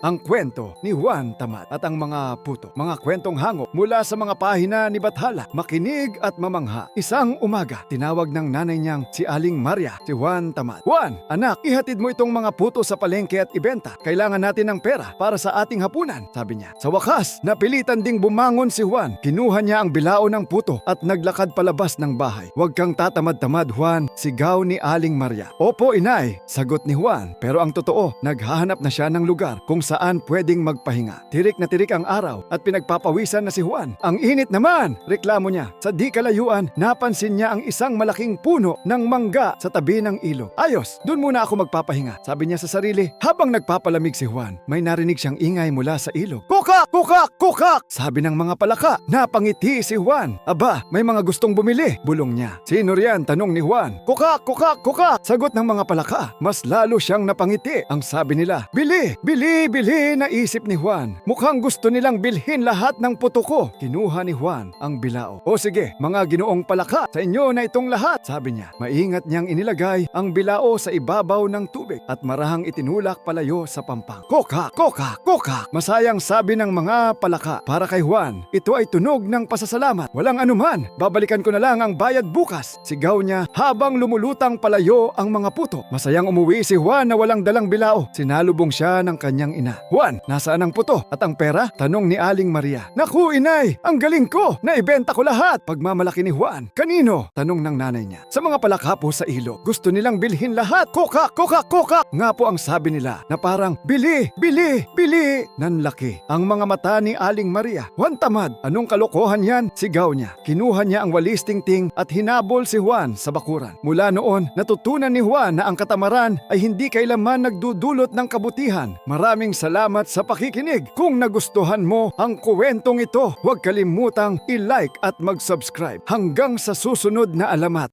ang kwento ni Juan Tamat at ang mga puto. Mga kwentong hango mula sa mga pahina ni Bathala. Makinig at mamangha. Isang umaga, tinawag ng nanay niyang si Aling Maria, si Juan Tamat. Juan, anak, ihatid mo itong mga puto sa palengke at ibenta. Kailangan natin ng pera para sa ating hapunan, sabi niya. Sa wakas, napilitan ding bumangon si Juan. Kinuha niya ang bilao ng puto at naglakad palabas ng bahay. Huwag kang tatamad-tamad, Juan, sigaw ni Aling Maria. Opo, inay, sagot ni Juan. Pero ang totoo, naghahanap na siya ng lugar kung saan pwedeng magpahinga. Tirik na tirik ang araw at pinagpapawisan na si Juan. Ang init naman, reklamo niya. Sa di kalayuan, napansin niya ang isang malaking puno ng mangga sa tabi ng ilog. Ayos, dun muna ako magpapahinga, sabi niya sa sarili. Habang nagpapalamig si Juan, may narinig siyang ingay mula sa ilog. Kukak! Kukak! Kukak! Sabi ng mga palaka. Napangiti si Juan. Aba, may mga gustong bumili, bulong niya. Sino riyan? Tanong ni Juan. Kukak! Kukak! Kukak! Sagot ng mga palaka. Mas lalo siyang napangiti. Ang sabi nila, Bili! Bili! Bili! Naisip ni Juan. Mukhang gusto nilang bilhin lahat ng puto ko. Kinuha ni Juan ang bilao. O sige, mga ginoong palaka, sa inyo na itong lahat, sabi niya. Maingat niyang inilagay ang bilao sa ibabaw ng tubig at marahang itinulak palayo sa pampang. Kokak! Kokak! Kokak! Masayang sabi ng mga palaka. Para kay Juan, ito ay tunog ng pasasalamat. Walang anuman, babalikan ko na lang ang bayad bukas. Sigaw niya habang lumulutang palayo ang mga puto. Masayang umuwi si Juan na walang dalang bilao. Sinalubong siya ng kanyang ina. Juan, nasaan ang puto? At ang pera? Tanong ni Aling Maria. Naku, inay! Ang galing ko! Naibenta ko lahat! Pagmamalaki ni Juan. Kanino? Tanong ng nanay niya. Sa mga palaka po sa ilog. Gusto nilang bilhin lahat. Kokak! Kokak! Kokak! Nga po ang sabi nila na parang, Bili! Bili! Bili! Nanlaki. Ang mga mata ni Aling Maria. Juan tamad. Anong kalokohan yan? Sigaw niya. Kinuha niya ang walis tingting at hinabol si Juan sa bakuran. Mula noon, natutunan ni Juan na ang katamaran ay hindi kailanman nagdudulot ng kabutihan. Maraming salamat sa pakikinig. Kung nagustuhan mo ang kuwentong ito, huwag kalimutang i-like at mag-subscribe. Hanggang sa susunod na alamat.